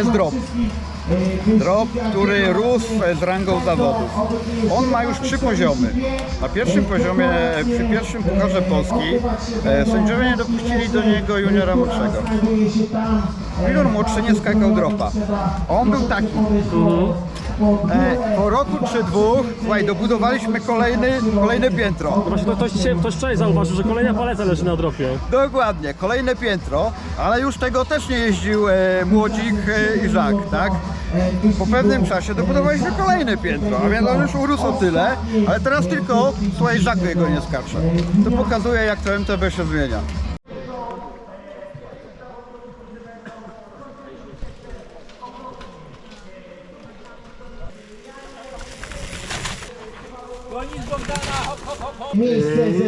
jest drop. Drop, który rósł z rangą zawodów. On ma już trzy poziomy. Na pierwszym poziomie, przy pierwszym Pucharze Polski e, sędziowie nie dopuścili do niego juniora młodszego. Junior młodszy nie skakał dropa. On był taki. E, po roku czy dwóch, słuchaj, dobudowaliśmy kolejny, kolejne piętro. Właśnie to ktoś, dzisiaj, ktoś wczoraj zauważył, że kolejna paleta leży na dropie. Dokładnie, kolejne piętro, ale już tego też nie jeździł e, młodzik e, i Żak, tak? Po pewnym czasie dobudowaliśmy kolejne piętro, a więc on już urósł o tyle, ale teraz tylko, słuchaj, Żak jego nie skacze. To pokazuje, jak to MTB się zmienia.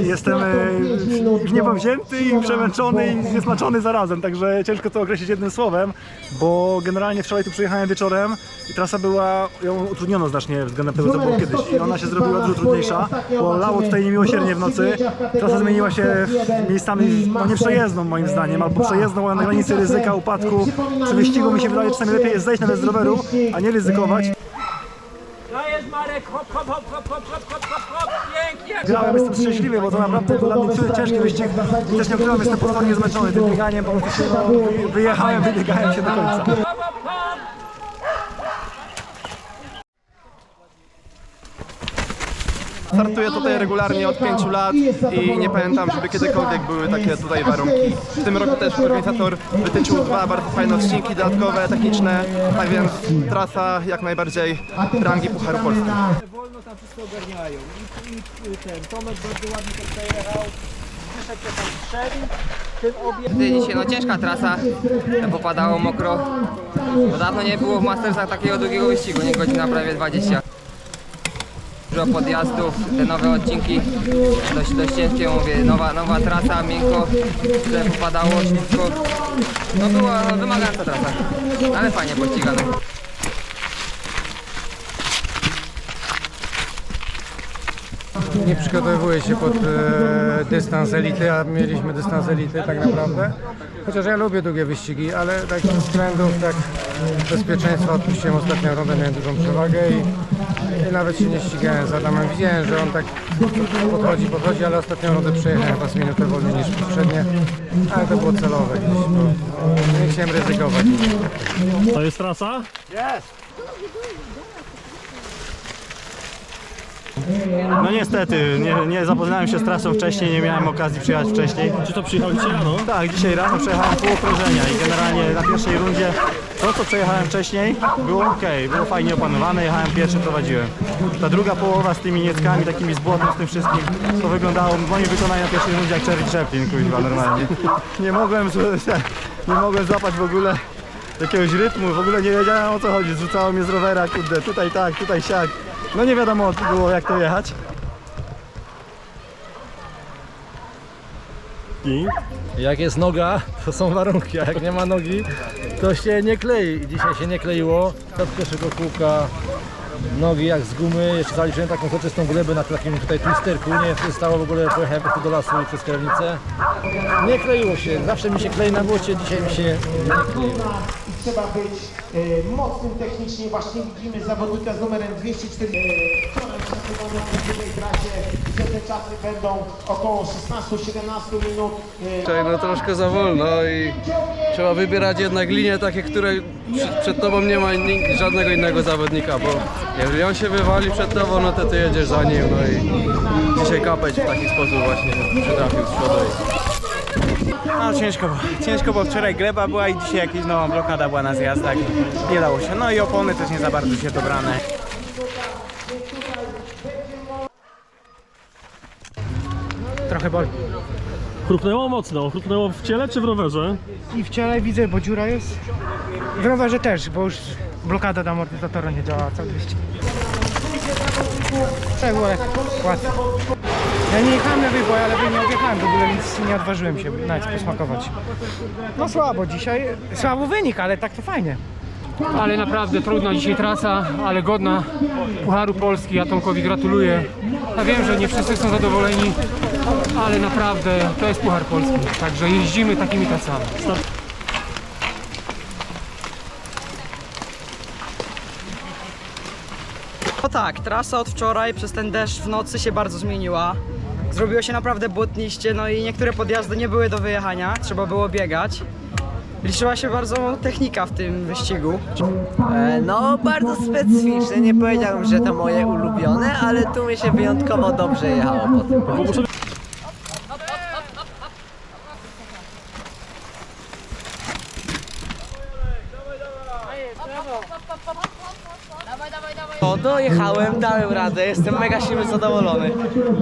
Jestem stratą e, niepowzięty i przemęczony i Bohna. zniesmaczony zarazem, także ciężko to określić jednym słowem, bo generalnie wczoraj tu przyjechałem wieczorem i trasa była, ją utrudniono znacznie względem tego, co było kiedyś. I ona się zrobiła dużo trudniejsza, bo lało tutaj niemiłosiernie w nocy, trasa zmieniła się miejscami no, nieprzejezdną moim zdaniem, albo przejezdną ale na granicy ryzyka, upadku, przy wyścigu mi się wydaje, że czasami lepiej jest zejść nawet z roweru, a nie ryzykować. Dajesz Marek, hop, hop, hop, hop, hop, hop, Grałem, jestem szczęśliwy, bo to naprawdę dla mnie cię- ciężki wyścig. Też nie ukrywam, jestem potwornie zmęczony tym bieganiem, wy- wyjechałem, wybiegałem się do końca. Hop, hop, hop! Startuję tutaj regularnie od 5 lat i nie pamiętam, żeby kiedykolwiek były takie tutaj warunki. W tym roku też organizator wytyczył dwa bardzo fajne odcinki dodatkowe, techniczne, tak więc trasa jak najbardziej rangi Pucharu Polski. Wolno tam wszystko ogarniają. I, ten Tomek bardzo ładnie przejechał. Ty, dzisiaj no ciężka trasa, popadało mokro. Bo dawno nie było w Mastersach takiego długiego wyścigu, nie godzina prawie 20. Dużo podjazdów, te nowe odcinki dość, dość ciężkie, mówię, nowa, nowa trasa, miękko, że popadało. No była no, wymagająca trasa, ale fajnie pościgane. Nie przygotowuję się pod e, dystans elity, a mieliśmy dystans elity tak naprawdę. Chociaż ja lubię długie wyścigi, ale tak ze względów tak bezpieczeństwa odpuściłem ostatnią rundę, miałem dużą przewagę i, i nawet się nie ścigałem z Adamem. Widziałem, że on tak podchodzi, podchodzi, ale ostatnią rundę przejechałem chyba z minutę wolniej niż poprzednie, ale to było celowe gdzieś, bo nie chciałem ryzykować. To jest trasa? No niestety, nie, nie zapoznałem się z trasą wcześniej, nie miałem okazji przyjechać wcześniej. Czy to przyjechał dzisiaj rano? Tak, dzisiaj rano przejechałem pół okrążenia i generalnie na pierwszej rundzie to co przejechałem wcześniej było ok, było fajnie opanowane, jechałem pierwszy, prowadziłem. Ta druga połowa z tymi nieckami, takimi z błotem, z tym wszystkim, to wyglądało w moim wykonaniu na pierwszej rundzie jak Cherry Chaplin, kuźwa, normalnie. Nie mogłem, nie mogłem złapać w ogóle jakiegoś rytmu, w ogóle nie wiedziałem o co chodzi, zrzucało mnie z rowera, kurde, tutaj tak, tutaj siak. No nie wiadomo było jak to jechać. I? Jak jest noga, to są warunki, a jak nie ma nogi, to się nie klei. I Dzisiaj się nie kleiło. Od pierwszego kółka nogi jak z gumy, jeszcze zaliczyłem taką soczystą glebę na takim tutaj twisterku, nie stało w ogóle, pojechałem po do lasu i przez kierownicę. Nie kleiło się, zawsze mi się klei na błocie, dzisiaj mi się nie kleiło. Trzeba być e, mocnym technicznie. Właśnie widzimy zawodnika z numerem 240. E, wczoraj przesuwano w tej trasie, że te czasy będą około 16-17 minut. E, no troszkę za wolno i trzeba wybierać jednak linie takie, które przed, przed tobą nie ma ni- żadnego innego zawodnika, bo jeżeli on się wywali przed tobą, no to ty jedziesz za nim, no i dzisiaj kapeć w taki sposób właśnie przytrafił z przodu. No ciężko, bo- ciężko, bo wczoraj gleba była i dzisiaj jakaś nowa blokada była na zjazdach. Nie dało się. No i opony też nie za bardzo się dobrane. Trochę boli. Chrupnęło mocno. Chrupnęło w ciele czy w rowerze? I wczoraj widzę, bo dziura jest. W rowerze też, bo już blokada do amortyzatora nie działa cały wyścig. Tak było łatwo. Ja nie jechałem na wyboj, ale by nie objechałem w ogóle, więc nie odważyłem się nawet posmakować. No słabo dzisiaj, słabo wynik, ale tak to fajnie. Ale naprawdę trudna dzisiaj trasa, ale godna Pucharu Polski. Ja Tomkowi gratuluję. Ja wiem, że nie wszyscy są zadowoleni, ale naprawdę to jest Puchar Polski. Także jeździmy takimi trasami. Tak, trasa od wczoraj przez ten deszcz w nocy się bardzo zmieniła. Zrobiło się naprawdę błotniście, no i niektóre podjazdy nie były do wyjechania, trzeba było biegać. Liczyła się bardzo technika w tym wyścigu. No, bardzo specyficzne. Nie powiedziałbym, że to moje ulubione, ale tu mi się wyjątkowo dobrze jechało po tym. O, dojechałem, dałem radę, jestem mega siebie zadowolony.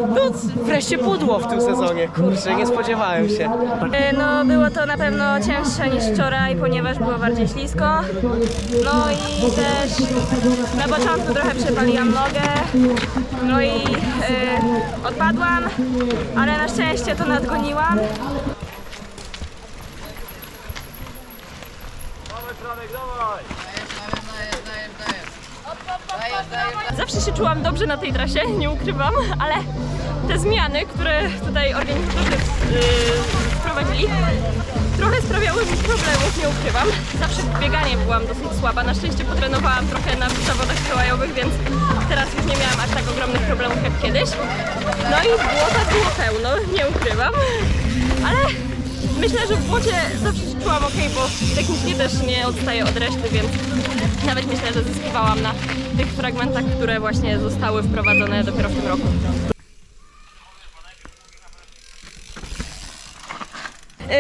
No, wreszcie pudło w tym sezonie, kurczę, nie spodziewałem się. No było to na pewno cięższe niż wczoraj, ponieważ było bardziej ślisko. No i też na początku trochę przepaliłam nogę, no i y, odpadłam, ale na szczęście to nadgoniłam. Zawsze się czułam dobrze na tej trasie, nie ukrywam, ale te zmiany, które tutaj organizatorzy yy, wprowadzili, trochę sprawiały mi problemów, nie ukrywam. Zawsze w bieganie byłam dosyć słaba. Na szczęście potrenowałam trochę na zawodach przełajowych, więc teraz już nie miałam aż tak ogromnych problemów jak kiedyś. No i błota było pełno, nie ukrywam. Ale myślę, że w błocie zawsze się czułam ok, bo technicznie też nie odstaję od reszty, więc nawet myślę, że zyskiwałam na tych fragmentach, które właśnie zostały wprowadzone dopiero w tym roku.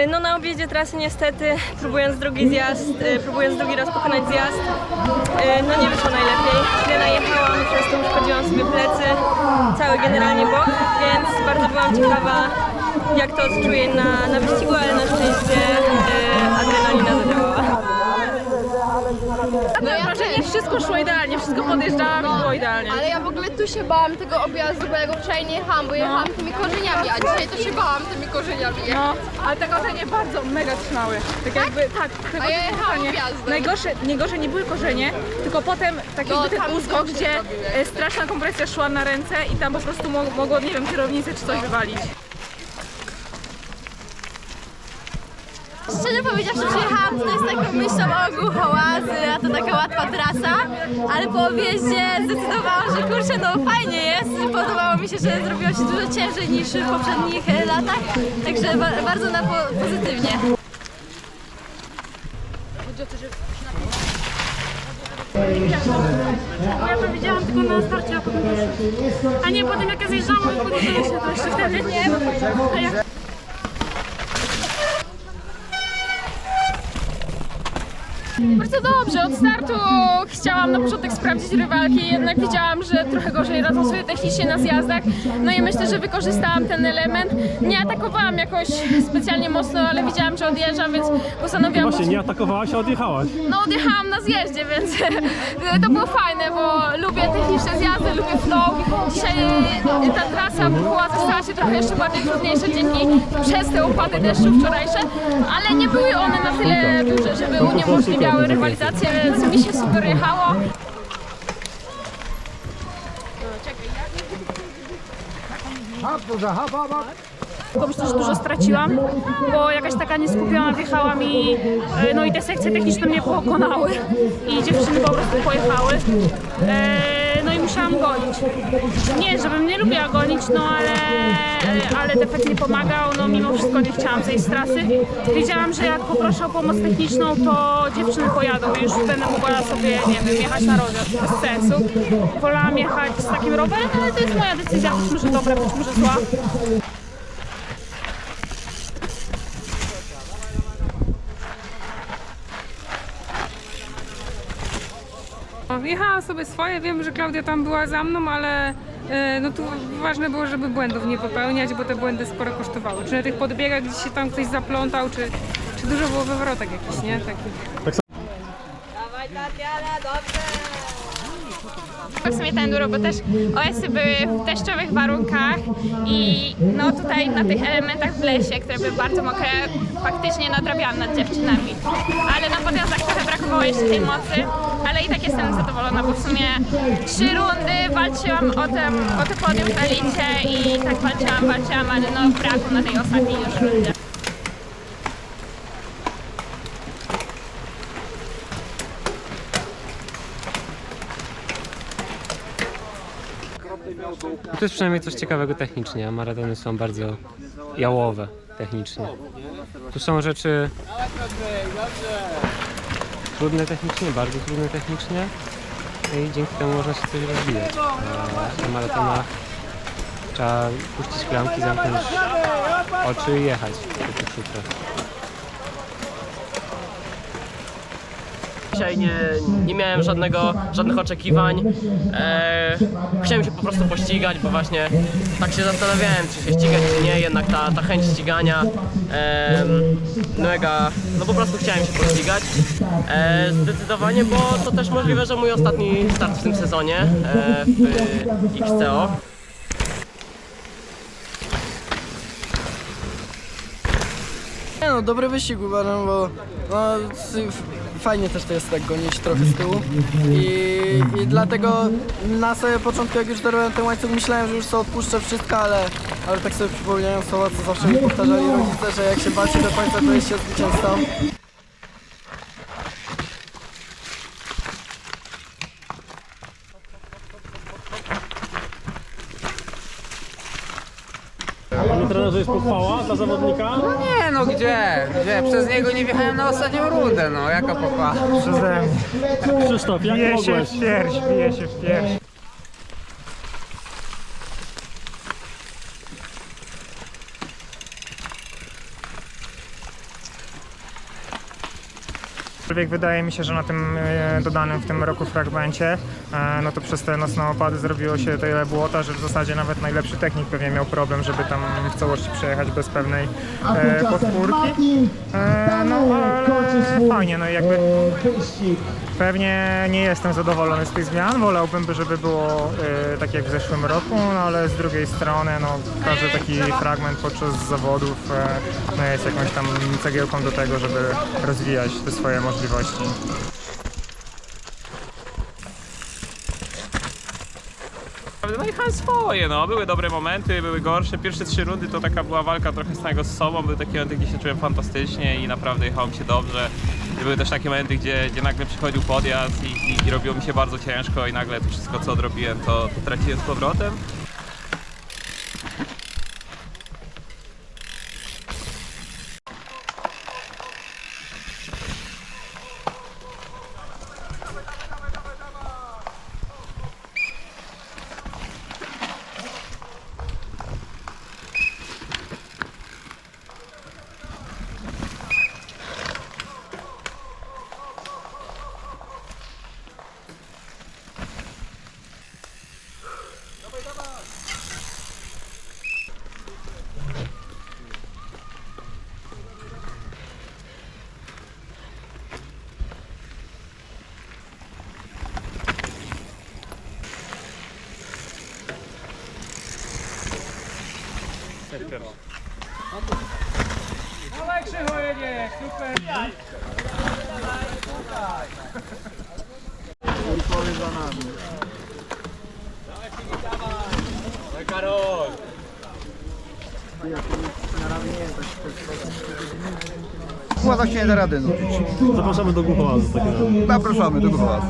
No na objeździe trasy niestety, próbując drugi zjazd, y, próbując drugi raz pokonać zjazd, y, no nie wyszło najlepiej. Źle najechałam, przez to uszkodziłam sobie plecy, cały generalnie bok, więc bardzo byłam ciekawa jak to odczuję na, na wyścigu, ale na szczęście adrenalina zadziałała. No wszystko szło idealnie, wszystko podjeżdżałam i było idealnie. Ale ja w ogóle tu się bałam tego objazdu, bo ja go wczoraj nie jechałam, bo jechałam tymi korzeniami, a dzisiaj to się bałam tymi korzeniami. No, ale te korzenie bardzo mega trzymały. Tak jakby, tak, te A ja jechałam korzenie- objazdem. Najgorsze, nie nie były korzenie, tylko potem tak No, jakby ten uskok, gdzie e, straszna kompresja szła na ręce i tam po prostu mo- mogło, nie wiem, kierownicę czy coś wywalić. Szczerze powiedziawszy, przyjechałam tutaj z taką myślą o głuchołazy, a to taka łatwa trasa, ale po objeździe zdecydowałam, że kurczę, no fajnie jest. Podobało mi się, że zrobiło się dużo ciężej niż w poprzednich latach, także ba- bardzo na po- pozytywnie. Ja to widziałam tylko na starcie, a potem A nie, potem jak ja zjeżdżałam, podniosłem się to jeszcze wtedy. Nie, a jak Bardzo dobrze, od startu chciałam na początek sprawdzić rywalki, jednak widziałam, że trochę gorzej radzą sobie technicznie na zjazdach. No i myślę, że wykorzystałam ten element. Nie atakowałam jakoś specjalnie mocno, ale widziałam, że odjeżdżam, więc postanowiłam... Właśnie, nie atakowałaś, a odjechałaś. No odjechałam na zjeździe, więc to było fajne, bo lubię techniczne zjazdy, lubię flow. Dzisiaj ta trasa była stała się trochę jeszcze bardziej trudniejsza dzięki przez te upady deszczu wczorajsze, ale nie były one na tyle duże, żeby uniemożliwiały rywalizację, więc mi się super jechało. Tylko myślę, że dużo straciłam, bo jakaś taka nieskupiona wjechałam i e, no i te sekcje techniczne mnie pokonały i dziewczyny po prostu pojechały. E, musiałam gonić. Nie, żebym nie lubiła gonić, no ale, ale defekt nie pomagał, no mimo wszystko nie chciałam zejść z trasy. Wiedziałam, że jak poproszę o pomoc techniczną, to dziewczyny pojadą i już będę mogła sobie, nie wiem, jechać na rower, bez sensu. Wolałam jechać z takim rowerem, ale to jest moja decyzja, być może dobra, być może zła. Jechałam sobie swoje, wiem, że Klaudia tam była za mną, ale e, no tu ważne było, żeby błędów nie popełniać, bo te błędy sporo kosztowały. Czy na tych podbiegach gdzieś się tam ktoś zaplątał, czy, czy dużo było wywrotek jakichś, nie? Takich. W sumie ten enduro, bo też OS-y były w deszczowych warunkach i no tutaj na tych elementach w lesie, które były bardzo mokre, faktycznie nadrabiałam nad dziewczynami. Ale na podjazdach trochę brakowało jeszcze tej mocy, ale i tak jestem zadowolona, bo w sumie trzy rundy walczyłam o te, o te podium w elicie i tak walczyłam, walczyłam, ale no brakło na tej ostatniej już rundzie. To jest przynajmniej coś ciekawego technicznie, a maratony są bardzo jałowe technicznie. Tu są rzeczy trudne technicznie, bardzo trudne technicznie i dzięki temu można się coś rozwijać. Na maratonach trzeba puścić klamki, zamknąć oczy i jechać po tych szutrach. Dzisiaj nie, nie miałem żadnego, żadnych oczekiwań. E, chciałem się po prostu pościgać, bo właśnie tak się zastanawiałem, czy się ścigać, czy nie. Jednak ta, ta chęć ścigania e, mega, no po prostu chciałem się pościgać. E, zdecydowanie, bo to też możliwe, że mój ostatni start w tym sezonie e, w XCO. No, dobry wyścig uważam, bo no, fajnie też to jest tak gonić trochę z tyłu i, i dlatego na samym początku jak już dorwałem ten łańcuch myślałem, że już sobie odpuszczę wszystko, ale, ale tak sobie przypomniałem słowa, co zawsze mi powtarzali rodzice, że jak się walczy do końca, to jest się zwycięzcą. Jest pochwała dla zawodnika? No nie, no gdzie? Gdzie? Przez niego nie wjechałem na ostatnią rundę, no jaka pochwała. Przeze mnie. Krzysztof, jak Bije się mogłeś? w pierś, bije się w pierś. Aczkolwiek wydaje mi się, że na tym e, dodanym w tym roku fragmencie, e, no to przez te nocne opady zrobiło się tyle błota, że w zasadzie nawet najlepszy technik pewnie miał problem, żeby tam w całości przejechać bez pewnej e, podpórki. No ale fajnie, no i jakby pewnie nie jestem zadowolony z tych zmian, wolałbym, żeby było e, tak jak w zeszłym roku, no ale z drugiej strony no, każdy taki fragment podczas zawodów e, no, jest jakąś tam cegiełką do tego, żeby rozwijać te swoje możliwości. No jechałem swoje, no. Były dobre momenty, były gorsze. Pierwsze trzy rundy to taka była walka trochę samego z sobą. Były takie momenty, gdzie się czułem fantastycznie i naprawdę jechało mi się dobrze. I były też takie momenty, gdzie, gdzie nagle przychodził podjazd i, i, i robiło mi się bardzo ciężko i nagle to wszystko, co odrobiłem, to, to traciłem z powrotem. Dawaj Krzychu jedzie, super! Karol! Kłada się nie da rady nudzić. Zapraszamy do Głuchołazu. Zapraszamy do Głowa.